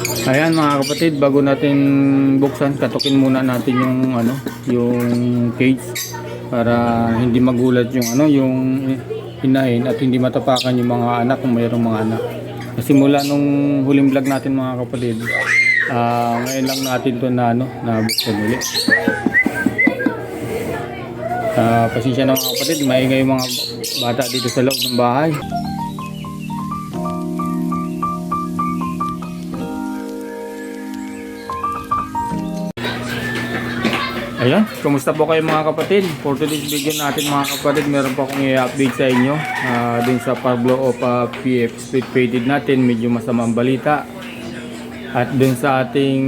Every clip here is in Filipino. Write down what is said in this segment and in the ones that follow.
Ayan mga kapatid, bago natin buksan, katukin muna natin yung ano, yung cage para hindi magulat yung ano, yung inahin at hindi matapakan yung mga anak kung mayroong mga anak. Kasi mula nung huling vlog natin mga kapatid, ah ngayon lang natin to na ano, na buksan ulit. Ah, pasensya na mga kapatid, maingay yung mga bata dito sa loob ng bahay. Ayan, kumusta po kayo mga kapatid? For today's video natin mga kapatid, meron pa akong i-update sa inyo uh, din sa Pablo of uh, PF split faded natin, medyo masamang balita. At dun sa ating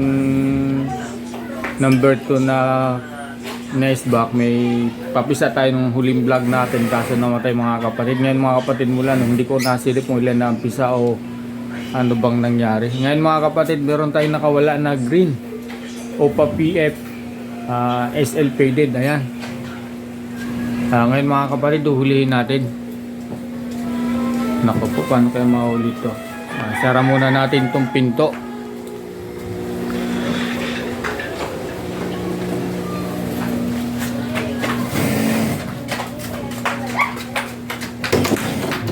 number 2 na nice back, may papisa tayo nung huling vlog natin kaso namatay mga kapatid. Ngayon mga kapatid mula nung hindi ko nasilip kung ilan na ang pisa o ano bang nangyari. Ngayon mga kapatid, meron tayong nakawala na green OPA PF ah, SL faded ayan. Ah, ngayon mga kapatid huhulihin natin. Naku po paano kaya mahuli to? Ah, sara muna natin tong pinto.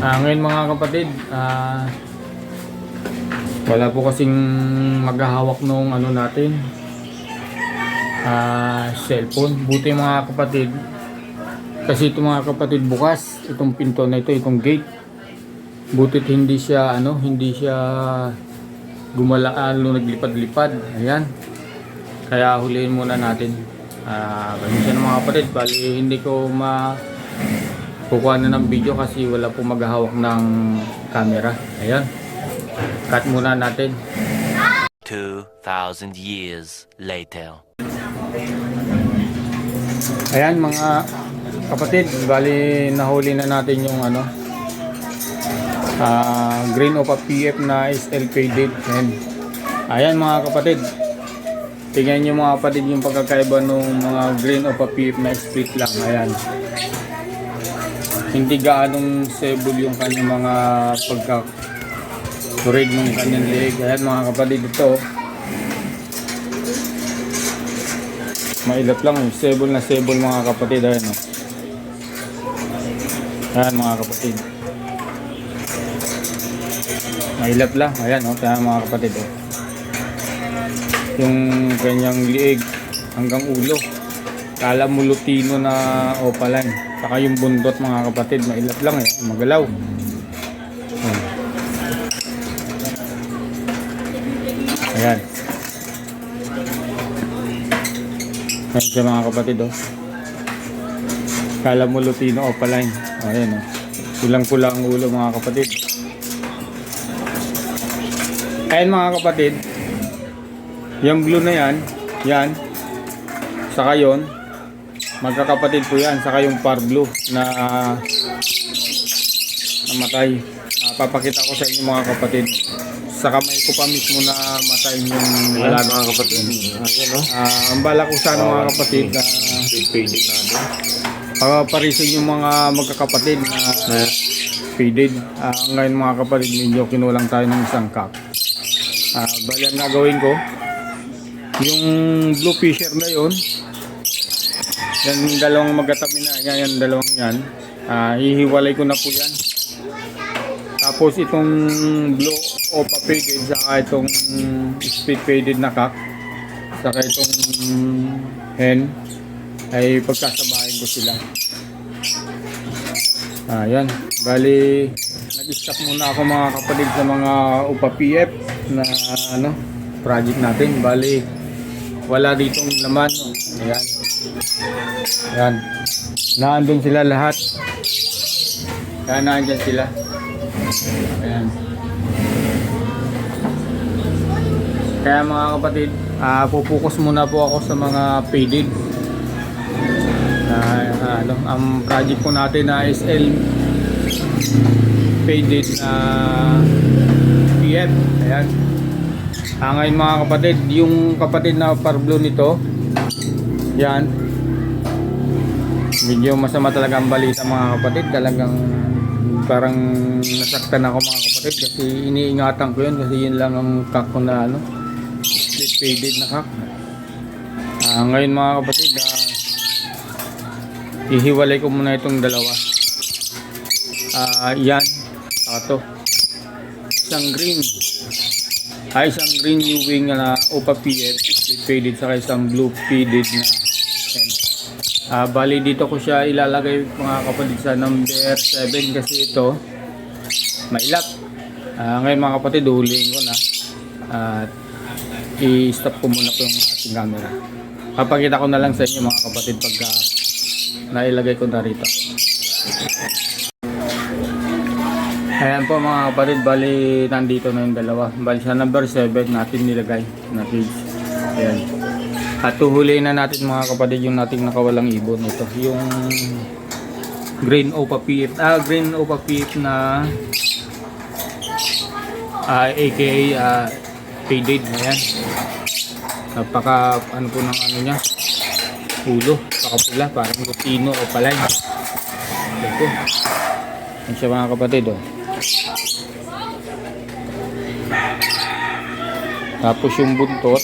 Ah, ngayon mga kapatid ah, wala po kasing maghahawak nung ano natin ah cellphone. Buti mga kapatid, kasi ito mga kapatid bukas, itong pinto na ito, itong gate. Butit hindi siya, ano, hindi siya gumalaan, naglipad-lipad. Ayan. Kaya huliin muna natin. Ah, ganun siya ng mga kapatid. Bali, hindi ko ma kukuha na ng video kasi wala po maghahawak ng camera. Ayan. Cut muna natin. 2,000 years later. Ayan mga kapatid, bali nahuli na natin yung ano ah green of a PF na SL faded. Ayan. Ayan mga kapatid. Tingnan nyo mga kapatid yung pagkakaiba ng mga green of a PF na split lang. Ayan. Hindi gaanong stable yung kanyang mga pagka turig ng kanyang leg. Ayan mga kapatid ito. Mailap lang yung stable na stable mga kapatid ayan o. Ayan mga kapatid. Mailap lang ayan o kaya mga kapatid o. Yung kanyang liig hanggang ulo. Kala mo lutino na opalan. Saka yung bundot mga kapatid mailap lang eh magalaw. Ayan. Ayan. Ayan siya mga kapatid oh. Kala mo Lutino Opaline. Oh, ayan oh. Kulang-kulang ang ulo mga kapatid. Ayan mga kapatid. Yung blue na yan, yan. Saka yon magkakapatid po yan. Saka yung par blue na namatay. Ah, papakita ko sa inyo mga kapatid. Sa kamay ko pa mismo na matay yung Wala mga kapatid. Ayan no. Ah, ang bala ko sana mga kapatid na Faded na ano. pagpaparisin yung mga magkakapatid na faded. Ah, ngayon mga kapatid, medyo kinulang tayo ng isang cup. Ah, bali ang gagawin ko, yung blue fisher na yun, yan yung dalawang magkatabi na, yan, yan dalawang yan, ah, hihiwalay ko na po yan. Tapos itong blue opa faded, saka itong split faded na cock, saka itong hen, ay pagkasabahin ko sila. Ayan, bali nag-stop muna ako mga kapatid sa mga UPA PF na ano, project natin. Bali wala ditong laman. no. Ayan. Ayan. Naandun sila lahat. Kaya naandyan sila. Ayan. Kaya mga kapatid, ah pupukus muna po ako sa mga faded. Na ano, ang project po natin na SL faded na PF. Ayan. Ah, ngayon mga kapatid, yung kapatid na parblo nito, yan. Medyo masama talaga ang balita mga kapatid. Talagang parang nasaktan ako mga kapatid kasi iniingatan ko yun kasi yun lang ang kak ko na ano, faded na kak. Ah, ngayon mga kapatid, ah, ihiwalay ko muna itong dalawa. Ah, yan, saka to. Isang green. Ay, isang green new wing na Opa PF, faded, saka isang blue faded na pen. Ah, bali dito ko siya ilalagay mga kapatid sa number 7 kasi ito mailap. Ah, ngayon mga kapatid, huliin ko na. At i-stop ko muna po yung ating camera. Papakita ko na lang sa inyo mga kapatid pagka nailagay ko na rito. Ayan po mga kapatid, bali nandito na yung dalawa. Bali sa number 7 natin nilagay na cage. Ayan. At tuhuliin na natin mga kapatid yung nating nakawalang ibon. Ito, yung green opa PF, ah, green opa PF na ah, aka ah, faded. Ayan. Napaka, ano po ng ano niya, ulo, pakapula, parang rutino o palay. Ito. Yan siya mga kapatid, oh. Tapos yung buntot,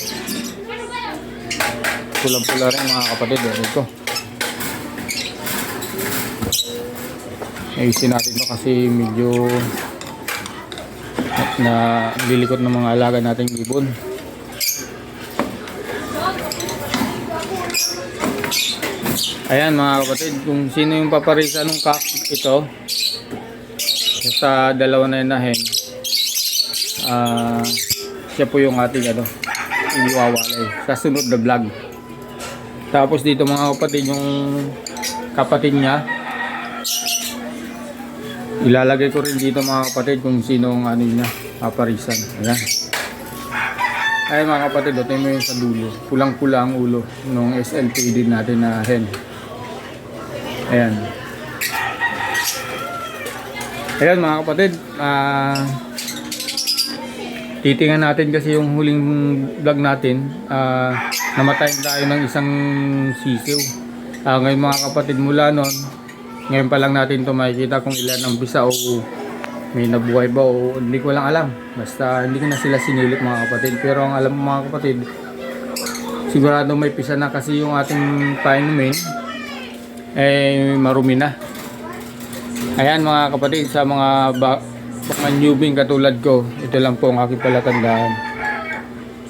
pulang-pula rin mga kapatid, oh. Ito. Ayusin natin to kasi medyo na lilikot ng mga alaga nating ibon. Ayan mga kapatid, kung sino yung paparisa ng kak ito sa dalawa na yun na hen, ah, siya po yung ating ano, iwawalay sa sunod na vlog. Tapos dito mga kapatid, yung kapatid niya, ilalagay ko rin dito mga kapatid kung sino ang ano niya, paparisan. Ayan. Ay mga kapatid, ito mo yung sa dulo. Pulang-pula ang ulo nung SLPD natin na hen. Ayan. Ayan mga kapatid, ah titingnan natin kasi yung huling vlog natin, ah namatay tayo ng isang sisiw. Ah ngayon mga kapatid mula nun, ngayon pa lang natin ito makikita kung ilan ang bisa o may nabuhay ba o hindi ko lang alam. Basta hindi ko na sila sinilip mga kapatid. Pero ang alam mo mga kapatid, sigurado may pisa na kasi yung ating painumin eh marumi na. Ayan mga kapatid sa mga ba mga newbie katulad ko, ito lang po ang aking palatandaan.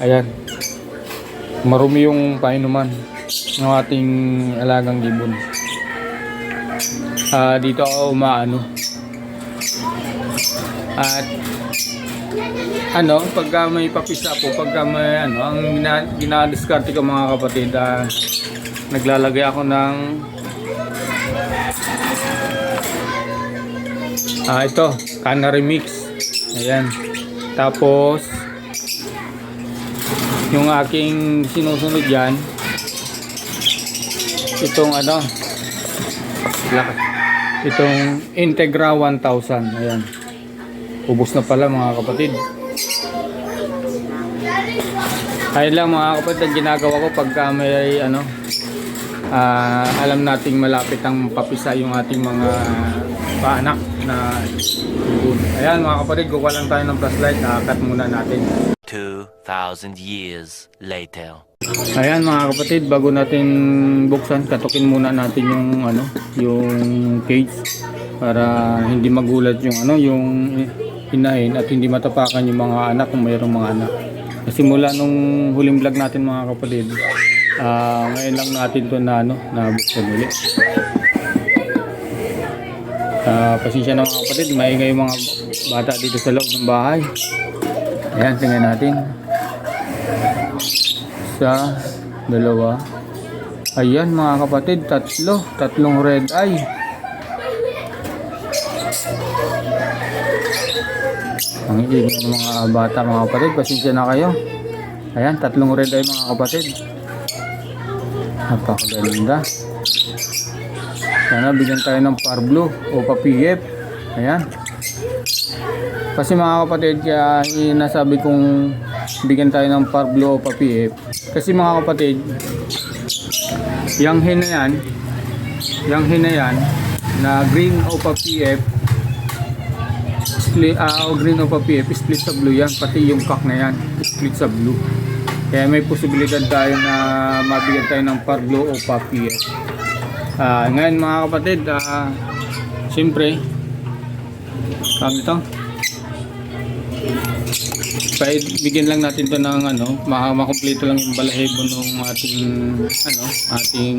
Ayan. Marumi yung painuman ng ating alagang gibon. Ah dito ako umaano. At ano, pagka may papisa po, pagka may ano, ang gina, ginadiskarte ko mga kapatid, ah, naglalagay ako ng Ah, ito, canary mix. Ayan. Tapos yung aking sinusunod diyan itong ano lak- itong Integra 1000 ayan ubos na pala mga kapatid ayun lang mga kapatid ang ginagawa ko pagka may ano ah, alam nating malapit ang papisa yung ating mga paanak na. Ayan mga kapatid, kukuha lang tayo ng flashlight, nakakat muna natin. 2,000 years later. Ayan mga kapatid, bago natin buksan, katukin muna natin yung ano, yung cage para hindi magulat yung ano, yung inahin at hindi matapakan yung mga anak kung mayroong mga anak. Kasi mula nung huling vlog natin mga kapatid, ah ngayon lang natin to na ano, na buksan ulit. Ah, pasensya na mga kapatid, maingay yung mga bata dito sa loob ng bahay. Ayan, tingnan natin. Isa, dalawa. Ayan mga kapatid, tatlo. Tatlong red eye. Ang ingay ng mga bata mga kapatid, pasensya na kayo. Ayan, tatlong red eye mga kapatid. Napakaganda. Sana bigyan tayo ng par blue o pa-PF. Ayan. Kasi mga kapatid, kaya nasabi kong bigyan tayo ng par blue o pa-PF. Kasi mga kapatid, yung hina yan, yung hina yan, na green o pa-PF, split, ah, o green o PF, split sa blue yan. Pati yung cock na yan, split sa blue. Kaya may posibilidad tayo na mabigyan tayo ng par blue o PF. Ah, ngayon mga kapatid, ah, siyempre, kami ito. Kahit bigyan lang natin to ng ano, maka- makumpleto lang yung balahibo ng ating ano, ating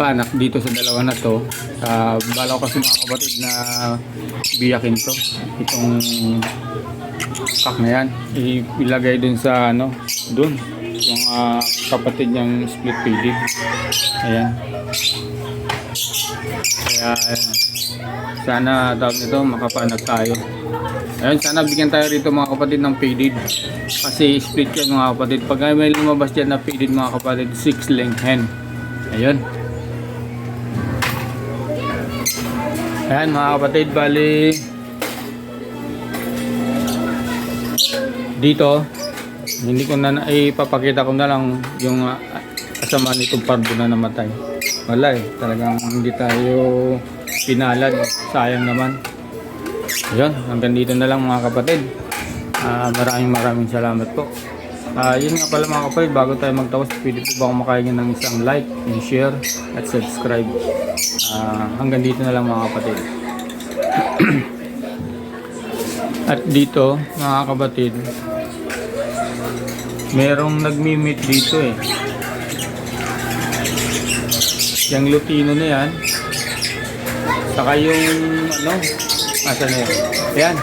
panak dito sa dalawa na to. Uh, bala kasi mga kapatid na biyakin to. Itong kak na yan. Ilagay dun sa ano, dun. Yung ah, kapatid niyang split feeding. Ayan. Kaya sana tawag nito makapanag tayo. Ayun, sana bigyan tayo rito mga kapatid ng faded. Kasi split yan mga kapatid. Pag may lumabas dyan na faded mga kapatid, 6 length hen. Ayun. Ayan mga kapatid, bali dito hindi ko na ipapakita ko na lang yung uh, nitong pardo na namatay. Wala eh, talagang hindi tayo pinalad. Sayang naman. Yun, hanggang dito na lang mga kapatid. Ah, maraming maraming salamat po. Ah, yun nga pala mga kapatid, bago tayo magtawas, pwede po ba akong makaingin ng isang like, and share, at subscribe. Ah, hanggang dito na lang mga kapatid. at dito, mga kapatid, merong nagmi-meet dito eh. Yung Lutino na yan. Saka yung ano, asa na yun? Ayan.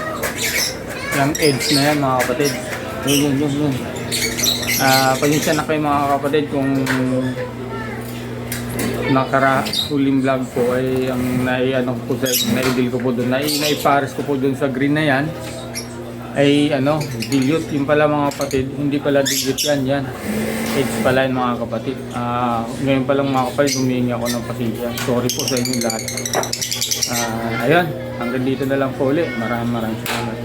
Yung edge na yan mga kapatid. Yun, yun, yun, yun. Ah, pasensya na kayo mga kapatid kung nakara huling vlog ko ay ang nai ano ko sa naidil ko po doon nai naipares ko po doon sa green na yan ay ano dilute yung pala mga kapatid hindi pala dilute yan yan. Edge pala yung mga kapatid. Ah ngayon pa lang mga kapatid humingi ako ng pasensya. Sorry po sa inyo lahat. Ah ayun. Hanggang dito na lang po ulit. Maraming maraming salamat